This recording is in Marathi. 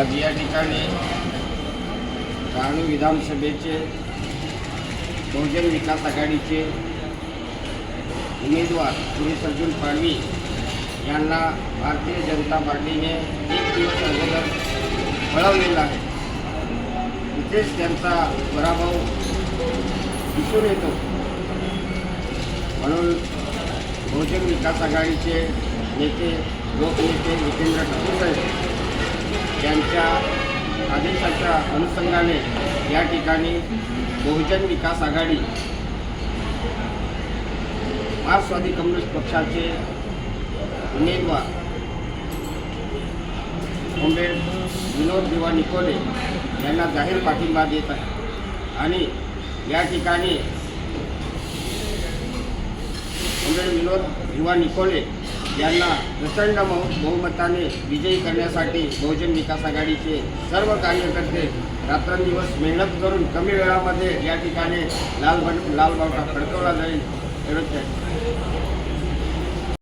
आज या ठिकाणी डहाणू विधानसभेचे बहुजन विकास आघाडीचे उमेदवार सुरेश अर्जुन पाडवी यांना भारतीय जनता पार्टीने एक दिवस अगोदर कळवलेला आहे. तिथेच त्यांचा पराभव दिसून येतो. म्हणून बहुजन विकास आघाडीचे नेते लोकनेते जितेंद्र ठाकूर साहेब यांच्या आदेशाच्या अनुषंगाने या ठिकाणी बहुजन विकास आघाडी मार्क्सवादी कम्युनिस्ट पक्षाचे उमेदवार कॉम्रेड विनोद दिवा निकोले यांना जाहीर पाठिंबा देत आहे आणि या ठिकाणी कॉम्रेड विनोद दिवा निकोले यांना प्रचंड बहुमताने विजयी करण्यासाठी बहुजन विकास आघाडीचे सर्व कार्यकर्ते रात्रंदिवस मेहनत करून कमी वेळामध्ये या ठिकाणी लाल बट लाल फडकवला जाईल. एवढंच